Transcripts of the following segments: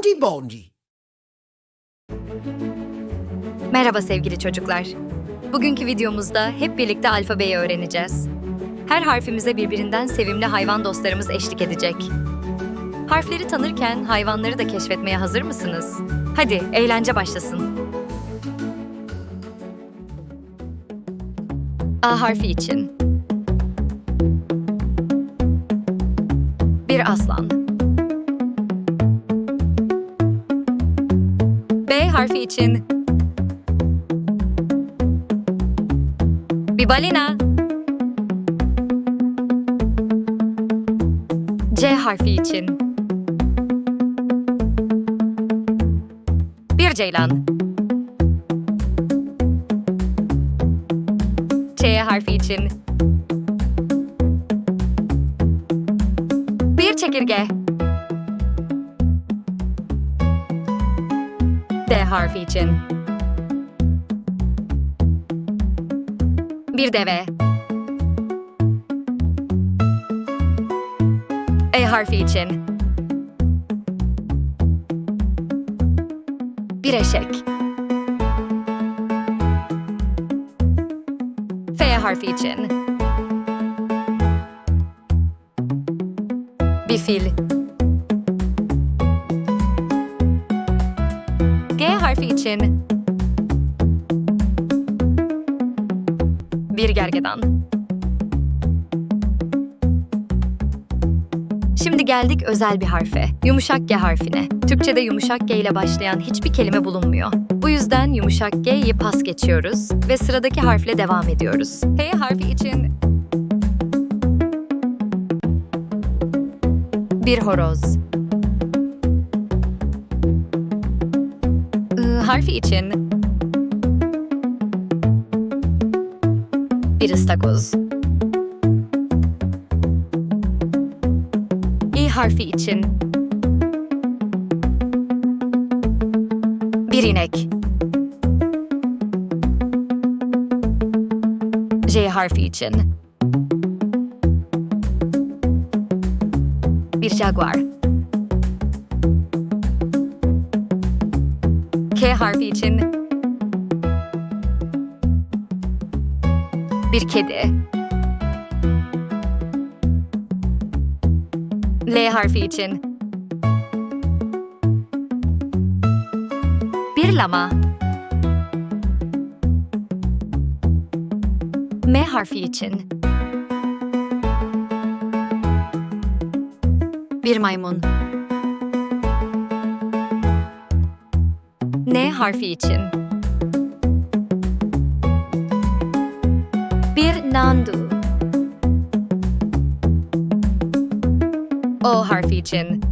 Bonci bonci. Merhaba sevgili çocuklar. Bugünkü videomuzda hep birlikte alfabeyi öğreneceğiz. Her harfimize birbirinden sevimli hayvan dostlarımız eşlik edecek. Harfleri tanırken hayvanları da keşfetmeye hazır mısınız? Hadi eğlence başlasın. A harfi için. Bir aslan. Harfi için Bir balina. C harfi için. Bir ceylan. Ç harfi için. Bir çekirge. D harfi için. Bir deve. E harfi için. Bir eşek. F harfi için. Bir fil. Harfi için. Bir gergedan. Şimdi geldik özel bir harfe. Yumuşak G harfine. Türkçede yumuşak G ile başlayan hiçbir kelime bulunmuyor. Bu yüzden yumuşak G'yi pas geçiyoruz ve sıradaki harfle devam ediyoruz. H harfi için bir horoz. Harfi için bir ıstakoz. İ harfi için bir inek. J harfi için bir jaguar. K harfi için bir kedi. L harfi için bir lama. M harfi için bir maymun. Harfi için bir nandu. O harfi için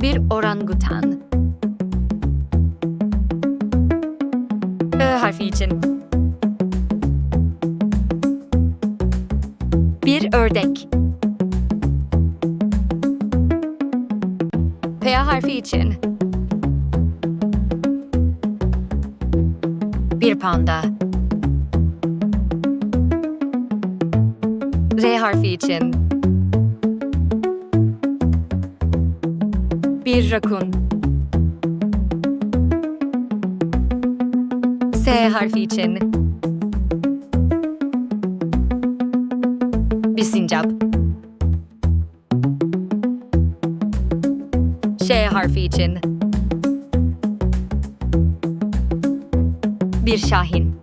bir orangutan. Ö harfi için bir ördek. P harfi için bir panda. R harfi için bir rakun. S harfi için bir sincap. Harfi için bir şahin.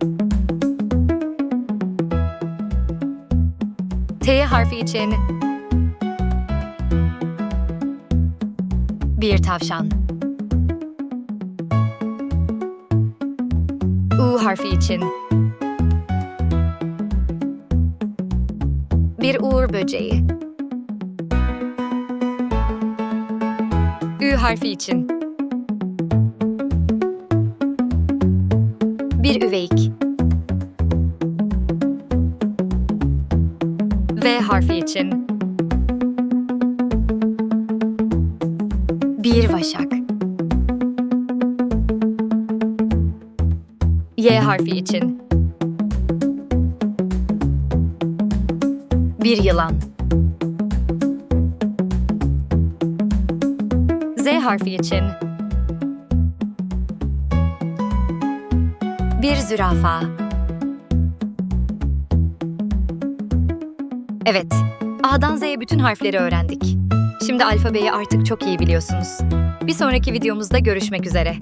T harfi için bir tavşan. U harfi için bir uğur böceği. Harfi için bir üveyik. V harfi için bir vaşak. Y harfi için bir yılan. Harfi için. Bir zürafa. Evet, A'dan Z'ye bütün harfleri öğrendik. Şimdi alfabeyi artık çok iyi biliyorsunuz. Bir sonraki videomuzda görüşmek üzere.